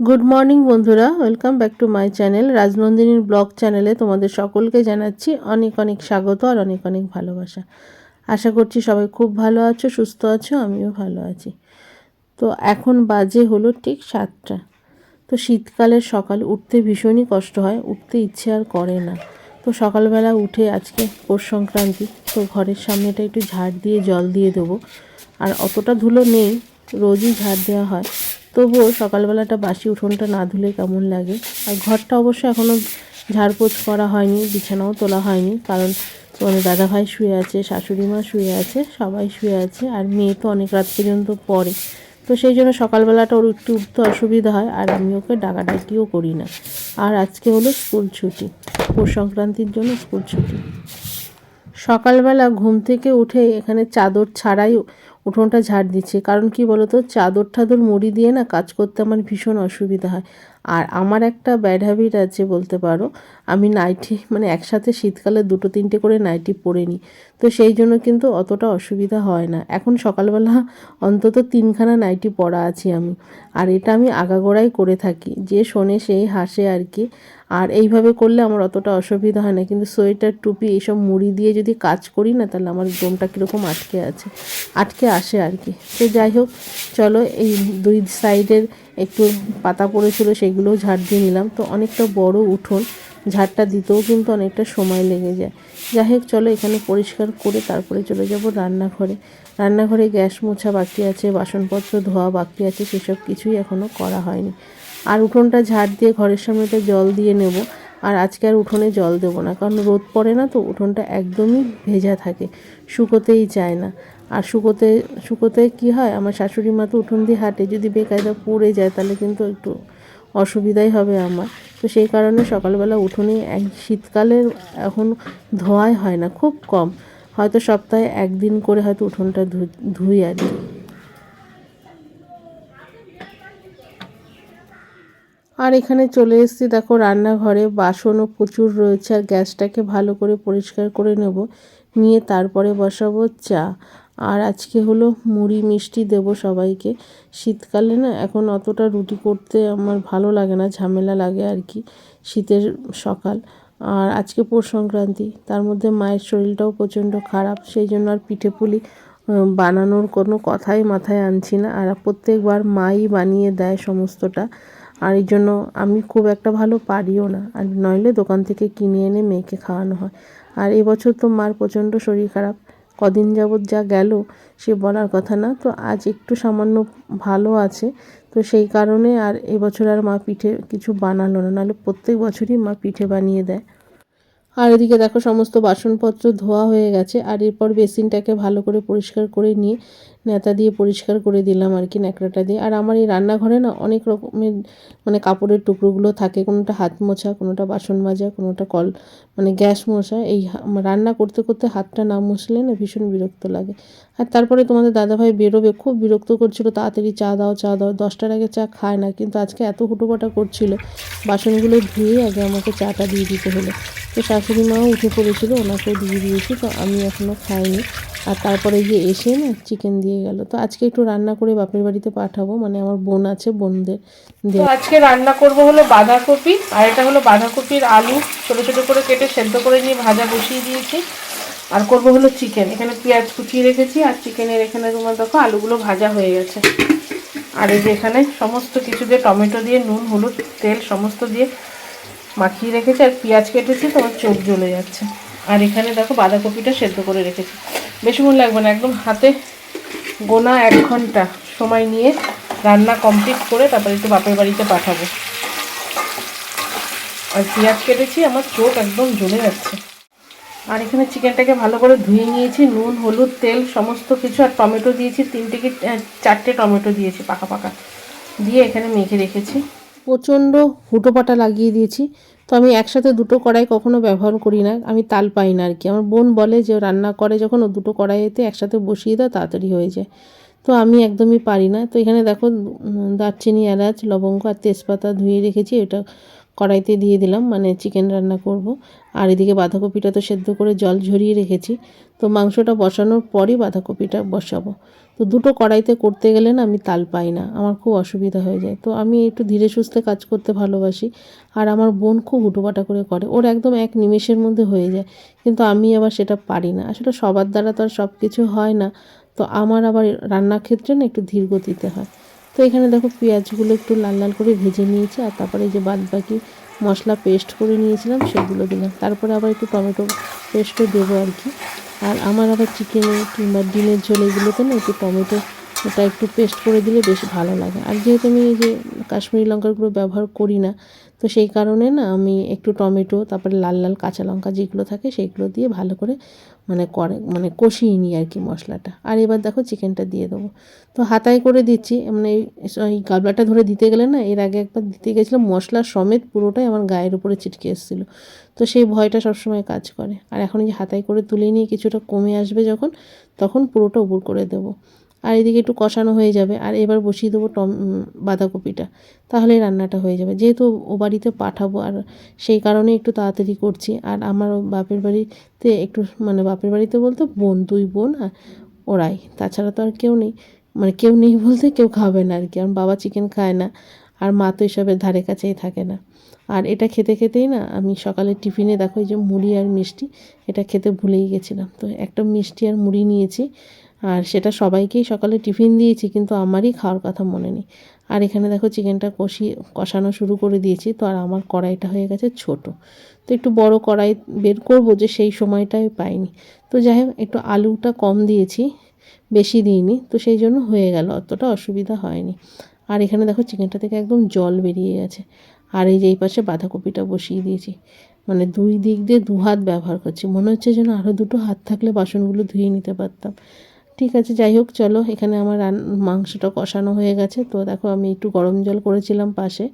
Good morning বন্ধুরা। Welcome back to my channel রাজনন্দিনীর blog চ্যানেলে তোমাদের সকলকে জানাচ্ছি অনেক অনেক স্বাগত আর অনেক অনেক ভালোবাসা। আশা করছি সবাই খুব ভালো আছো, সুস্থ আছো, আমিও ভালো আছি। তো এখন বাজে হলো ঠিক সাতটা। তো শীতকালের সকাল উঠতে ভীষণই কষ্ট হয়, উঠতে ইচ্ছে আর করে না। তো সকালবেলা উঠে আজকে পৌষ সংক্রান্তি, তো ঘরের সামনেটা একটু ঝাড় দিয়ে জল দিয়ে দেবো। আর অতটা ধুলো নেই রোজই ঝাড় দেওয়া হয়। তবুও সকালবেলাটা বাসি উঠোনটা না ধুলে কেমন লাগে? আর ঘরটা অবশ্য এখনও ঝাড়পোছ করা হয়নি, বিছানাও তোলা হয়নি, কারণ তোমাদের দাদাভাই শুয়ে আছে শাশুড়ি মা শুয়ে আছে, সবাই শুয়ে আছে, আর মেয়ে তো অনেক রাত পর্যন্ত পড়ে। তো সেই জন্য সকালবেলাটা ওর একটু উঠতে অসুবিধা হয়, আর আমি ওকে ডাকাডাকিও করি না। আর আজকে হলো স্কুল ছুটি পৌষ সংক্রান্তির জন্য স্কুল ছুটি। সকালবেলা ঘুম থেকে উঠে এখানে চাদর ছাড়াই উঠোনটা ঝাড় দিচ্ছে। কারণ কি বলতো? চাদর ঠাদর মুড়ি দিয়ে না কাজ করতে আমার ভীষণ অসুবিধা হয়। আর আমার একটা ব্যাড হ্যাবিট আছে বলতে পারো। আমি নাইটি মানে একসাথে শীতকালে দুটো তিনটে করে নাইটি পরে নিই তো সেই জন্য কিন্তু অতটা অসুবিধা হয় না। এখন সকালবেলা অন্তত তিনখানা নাইটি পরা আছি আমি। আর এটা আমি আগাগোড়াই করে থাকি। যে শোনে সেই হাসে আর কি। আর এইভাবে করলে আমার অতটা অসুবিধা হয় না। কিন্তু সোয়েটার, টুপি এইসব মুড়ি দিয়ে যদি কাজ করি না, তাহলে আমার দমটা কীরকম আটকে আছে, আটকে আসে আর কি। তো যাই হোক, চলো এই দুই সাইডের একটু পাতা পড়েছিল, সেগুলোও ঝাড় দিয়ে নিলাম। তো অনেকটা বড় উঠোন, ঝাড়টা দিতেও কিন্তু অনেকটা সময় লেগে যায়। যাই হোক, চলো এখানে পরিষ্কার করে তারপরে চলে যাব রান্নাঘরে। রান্নাঘরে গ্যাস মোছা বাকি আছে, বাসনপত্র, ধোয়া বাকি আছে, সেসব কিছুই এখনও করা হয়নি। আর উঠোনটা ঝাড় দিয়ে ঘরের সামনেটা জল দিয়ে নেব। আর আজকে আর উঠোনে জল দেবো না, কারণ রোদ পড়ে না তো, উঠোনটা একদমই ভেজা থাকে, শুকোতেই চায় না। আর শুকোতে শুকোতে কি হয়, আমার শাশুড়ি মা তো উঠোন দিয়ে হাঁটে, যদি বেকায়দা পড়ে যায় তাহলে কিন্তু একটু অসুবিধাই হবে আমার। তো সেই কারণে সকালবেলা উঠোনে এক, শীতকালের এখন ধোয়াই হয় না, খুব কম। হয়তো সপ্তাহে একদিন করে হয়তো উঠোনটা ধুই আর কি। আর এখানে চলে এসেছি, দেখো রান্নাঘরে বাসনও প্রচুর রয়েছে, আর গ্যাসটাকে ভালো করে পরিষ্কার করে নেব, নিয়ে তারপরে বসাবো চা। আর আজকে হলো মুড়ি মিষ্টি দেব সবাইকে। শীতকালে না এখন অতটা রুটি করতে আমার ভালো লাগে না, ঝামেলা লাগে আর কি শীতের সকাল। আর আজকে পৌষ সংক্রান্তি, তার মধ্যে মায়ের শরীরটাও প্রচণ্ড খারাপ, সেই জন্য আর পিঠে পুলি বানানোর কোনো কথাই মাথায় আনছি না। আর প্রত্যেকবার মাই বানিয়ে দেয় সমস্তটা। আর এই জন্য আমি খুব একটা ভালো পারিও না। আর নইলে দোকান থেকে কিনে এনে মেয়েকে খাওয়ানো হয়। আর এবছর তো মার প্রচণ্ড শরীর খারাপ। কদিন যাবৎ যা গেল সে বলার কথা না। তো আজ একটু সামান্য ভালো আছে। তো সেই কারণে আর এবছর আর মা পিঠে কিছু বানালো না। নাহলে প্রত্যেক বছরই মা পিঠে বানিয়ে দেয়। আর এদিকে দেখো সমস্ত বাসনপত্র ধোয়া হয়ে গেছে, আর এরপর বেসিনটাকে ভালো করে পরিষ্কার করে নিয়ে নেতা দিয়ে পরিষ্কার করে দিলাম আর কি ন্যাকড়াটা দিয়ে। আর আমার এই রান্নাঘরে না অনেক রকমের মানে কাপড়ের টুকরোগুলো থাকে, কোনোটা হাত মোছা, কোনোটা বাসন মাজা, কোনোটা কল মানে গ্যাস মোছা, এই রান্না করতে করতে হাতটা না মুছলে না ভীষণ বিরক্ত লাগে। আর তারপরে তোমাদের দাদাভাই বেরোবে, খুব বিরক্ত করছিল, তাড়াতাড়ি চা দাও চা দাও, দশটার আগে চা খায় না, কিন্তু আজকে এত হুটোপাটা করছিল, বাসনগুলো ধুয়ে আগে আমাকে চাটা দিয়ে দিতে হলো। তো শাশুড়ি মাও উঠে পড়েছিল ওনাকেও দিয়ে দিয়েছি তো আমি এখনও খাইনি। আর তারপরে গিয়ে এসে না চিকেন দিয়ে গেল তো আজকে একটু রান্না করে বাপের বাড়িতে পাঠাবো মানে আমার বোন আছে বোনদের তো আজকে রান্না করব হলো বাঁধাকপি আর এটা হলো বাঁধাকপির আলু ছোটো ছোটো করে কেটে সেদ্ধ করে নিয়ে ভাজা বসিয়ে দিয়েছি। আর করব হলো চিকেন এখানে পেঁয়াজ কুচিয়ে রেখেছি আর চিকেনের এখানে তোমার দেখো আলুগুলো ভাজা হয়ে গেছে। আর এই যে এখানে সমস্ত কিছু দিয়ে টমেটো দিয়ে নুন হলুদ তেল সমস্ত দিয়ে মাখিয়ে রেখেছি আর পেঁয়াজ কেটেছি, তোমার চোখ জ্বলে যাচ্ছে। আর এখানে দেখো বাঁধাকপিটা সেদ্ধ করে রেখেছি। বেশিক্ষণ লাগবে না, একদম হাতে গোনা এক ঘণ্টা সময় নিয়ে রান্না কমপ্লিট করে তারপরে একটু বাপের বাড়িতে পাঠাবো। আর পেঁয়াজ কেটেছি, আমার চোখ একদম জ্বলে যাচ্ছে। আর এখানে চিকেনটাকে ভালো করে ধুয়ে নিয়েছি, নুন, হলুদ, তেল, সমস্ত কিছু আর টমেটো দিয়েছি, তিনটে কি চারটে টমেটো দিয়েছি পাকা পাকা। দিয়ে এখানে মেখে রেখেছি। প্রচণ্ড হুটোপাটা লাগিয়ে দিয়েছি। তো আমি একসাথে দুটো কড়াই কখনো ব্যবহার করি না, আমি তাল পাই না আর কি আমার বোন বলে যে রান্না করে যখন ও দুটো কড়াইতে একসাথে বসিয়ে দাও তাড়াতাড়ি হয়ে যায়। তো আমি একদমই পারি না। তো এখানে দেখো দারচিনি, এলাচ, লবঙ্গ আর তেজপাতা ধুয়ে রেখেছি। এটা কড়াইতে দিয়ে দিলাম মানে চিকেন রান্না করব। আর এদিকে বাঁধাকপিটা তো সেদ্ধ করে জল ঝরিয়ে রেখেছি। তো মাংসটা বসানোর পরই বাঁধাকপিটা বসাবো। তো দুটো কড়াইতে করতে গেলে না আমি তাল পাই না, আমার খুব অসুবিধা হয়ে যায়। তো আমি একটু ধীরে সুস্থে কাজ করতে ভালোবাসি। আর আমার বোন খুব হুটোপাটা করে করে, ওর একদম এক নিমেষের মধ্যে হয়ে যায়। কিন্তু আমি আবার সেটা পারি না। আসলে সবার দ্বারা তো আর সব কিছু হয় না। তো আমার আবার রান্নার ক্ষেত্রে না একটু ধীর গতিতে হয়। এখানে দেখো পেঁয়াজগুলো একটু লাল লাল করে ভেজে নিয়েছি, আর তারপরে যে বাদ বাকি মশলা পেস্ট করে নিয়েছিলাম সেগুলো দিলাম। তারপরে আবার একটু টমেটো পেস্টও দেবো আর কি। আর আমার আবার চিকেনে কিংবা ডিমের ঝোল এগুলোতে না একটু টমেটো ওটা একটু পেস্ট করে দিলে বেশ ভালো লাগে। আর যেহেতু আমি এই যে কাশ্মীরি লঙ্কার গুঁড়ো ব্যবহার করি না, তো সেই কারণে না আমি একটু টমেটো, তারপরে লাল লাল কাঁচা লঙ্কা যেগুলো থাকে সেইগুলো দিয়ে ভালো করে মানে করে মানে কষিয়ে নিই আর কি মশলাটা। আর এবার দেখো চিকেনটা দিয়ে দেবো। তো হাতায় করে দিচ্ছি মানে এই গাবলাটা ধরে দিতে গেলে না এর আগে একবার দিতে গেছিলাম, মশলা সমেত পুরোটাই আমার গায়ের উপরে ছিটকে এসেছিল। তো সেই ভয়টা সবসময় কাজ করে। আর এখন যে হাতায় করে তুলে নিয়ে কিছুটা কমে আসবে যখন, তখন পুরোটা উপর করে দেবো। আর এদিকে একটু কষানো হয়ে যাবে। আর এবার বসিয়ে দেবো টম বাঁধাকপিটা। তাহলে রান্নাটা হয়ে যাবে। যেহেতু ও বাড়িতে পাঠাবো, আর সেই কারণে একটু তাড়াতাড়ি করছি। আর আমার বাপের বাড়িতে একটু মানে বাপের বাড়িতে বলতে বোন, দুই বোন আর ওরাই। তাছাড়া তো আর কেউ নেই। মানে কেউ নেই বলতে কেউ খাবে না আর কি। আমার বাবা চিকেন খায় না, আর মা তো এসবের ধারে কাছেই থাকে না। আর এটা খেতে খেতেই না, আমি সকালে টিফিনে দেখো এই যে মুড়ি আর মিষ্টি, এটা খেতে ভুলেই গেছিলাম। তো একটা মিষ্টি আর মুড়ি নিয়েছি। আর সেটা সবাইকেই সকালে টিফিন দিয়েছি, কিন্তু আমারই খাওয়ার কথা মনে নেই। আর এখানে দেখো চিকেনটা কষিয়ে কষানো শুরু করে দিয়েছি, তো আর আমার কড়াইটা হয়ে গেছে ছোট। তো একটু বড় কড়াই বের করব যে সেই সময়টাই পাইনি। তো যাই হোক, একটু আলুটা কম দিয়েছি, বেশি দিইনি, তো সেই জন্য হয়ে গেল, অতটা অসুবিধা হয়নি। আর এখানে দেখো চিকেনটা থেকে একদম জল বেরিয়ে গেছে। আর এই যে এই পাশে বাঁধাকপিটা বসিয়ে দিয়েছি। মানে দুই দিক দিয়ে দু হাত ব্যবহার করছি, মনে হচ্ছে যেন আরও দুটো হাত থাকলে বাসনগুলো ধুয়ে নিতে পারতাম। ঠিক আছে, যাই হোক, চলো, এখানে আমার রান, মাংসটা কষানো হয়ে গেছে। তো দেখো, আমি একটু গরম জল করেছিলাম পাশে,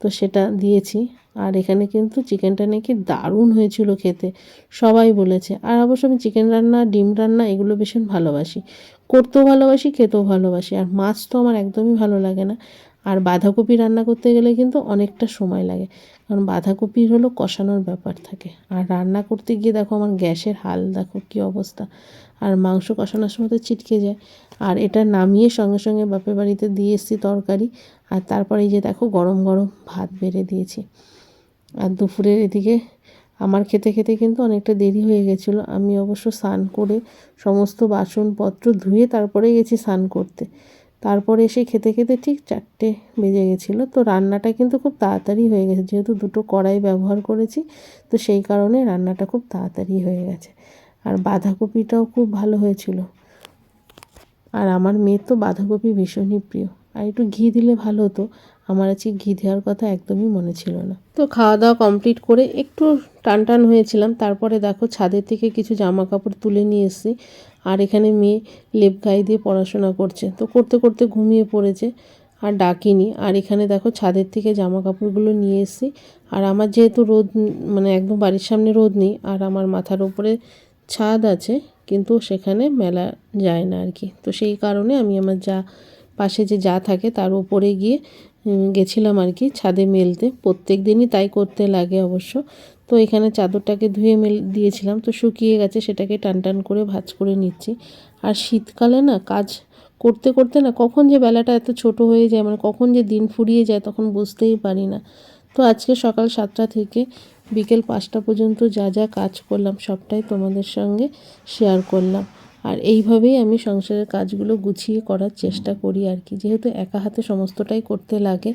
তো সেটা দিয়েছি। আর এখানে কিন্তু চিকেনটা নাকি দারুণ হয়েছিল খেতে, সবাই বলেছে। আর অবশ্য আমি চিকেন রান্না, ডিম রান্না, এগুলো ভীষণ ভালোবাসি। করতেও ভালোবাসি, খেতেও ভালোবাসি। আর মাছ তো আমার একদমই ভালো লাগে না। আর বাঁধাকপি রান্না করতে গেলে কিন্তু অনেকটা সময় লাগে। কারণ বাঁধাকপির হলো কষানোর ব্যাপার থাকে। আর রান্না করতে গিয়ে দেখো, আমার গ্যাসের হাল, দেখো কী অবস্থা। আর মাংস কষানোর সময় তো ছিটকে যায়। আর এটা নামিয়ে সঙ্গে সঙ্গে বাপের বাড়িতে দিয়ে এসেছি তরকারি। আর তারপরে এই যে দেখো গরম গরম ভাত বেড়ে দিয়েছি। আর দুপুরের এদিকে আমার খেতে খেতে কিন্তু অনেকটা দেরি হয়ে গেছিল। আমি অবশ্য স্নান করে সমস্ত বাসনপত্র ধুয়ে তারপরে গেছি স্নান করতে। তারপরে এসে খেতে খেতে ঠিক চারটে বেজে গেছিল। তো রান্নাটা কিন্তু খুব তাড়াতাড়ি হয়ে গেছে। যেহেতু দুটো কড়াই ব্যবহার করেছি, তো সেই কারণে রান্নাটা খুব তাড়াতাড়ি হয়ে গেছে। আর বাঁধাকপিটাও খুব ভালো হয়েছিল। আর আমার মেয়ের তো বাঁধাকপি ভীষণই প্রিয়। আর একটু ঘি দিলে ভালো হতো। আমার আজকে ঘি দেওয়ার কথা একদমই মনে ছিল না। তো খাওয়া দাওয়া কমপ্লিট করে একটু টান টান হয়েছিলাম। তারপরে দেখো ছাদের থেকে কিছু জামা কাপড় তুলে নিয়ে এসেছি। আর এখানে মেয়ে লেপ গায়ে দিয়ে পড়াশোনা করছে। তো করতে করতে ঘুমিয়ে পড়েছে আর ডাকিনি। আর এখানে দেখো ছাদের থেকে জামা কাপড়গুলো নিয়ে এসেছি। আর আমার যেহেতু রোদ মানে একদম বাড়ির সামনে রোদ নেই, আর আমার মাথার উপরে ছাদ আছে, কিন্তু সেখানে মেলা যায় না আর কি। তো সেই কারণে আমি আমার যা, পাশে যে যা থাকে তার উপরে গিয়ে গেছিলাম আর কি ছাদে মেলতে। প্রত্যেক দিনই তাই করতে লাগে অবশ্য। তো এখানে চাদরটাকে ধুয়ে মেল, দিয়েছিলাম। তো শুকিয়ে গেছে, সেটাকে টান টান করে ভাজ করে নিচ্ছি। আর শীতকালে না কাজ করতে করতে না কখন যে বেলাটা এত ছোট হয়ে যায় মানে কখন যে দিন ফুরিয়ে যায় তখন বুঝতেই পারি না। তো আজকে সকাল সাতটা থেকে বিকেল পাঁচটা পর্যন্ত যা যা কাজ করলাম সবটাই তোমাদের সঙ্গে শেয়ার করলাম। আর এইভাবেই আমি সংসারের কাজগুলো গুছিয়ে করার চেষ্টা করি আর কি। যেহেতু একা হাতে সমস্তটাই করতে লাগে,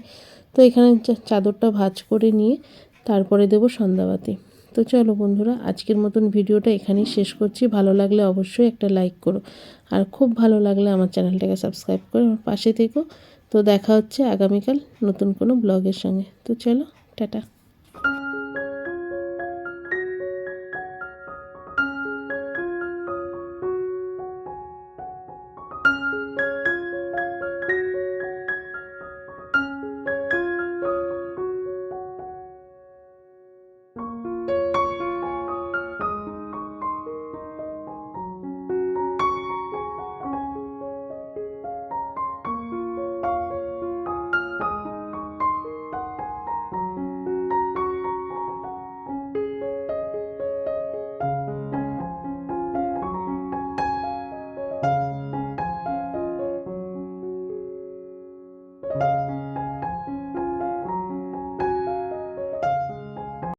তো এখানে চাদরটা ভাজ করে নিয়ে তারপরে দেবো সন্ধ্যাবাতি। তো চলো বন্ধুরা, আজকের মতন ভিডিওটা এখানেই শেষ করছি। ভালো লাগলে অবশ্যই একটা লাইক করো। আর খুব ভালো লাগলে আমার চ্যানেলটাকে সাবস্ক্রাইব করে আমার পাশে থেকো। তো দেখা হচ্ছে আগামীকাল নতুন কোনো ব্লগের সঙ্গে। তো চলো, টাটা।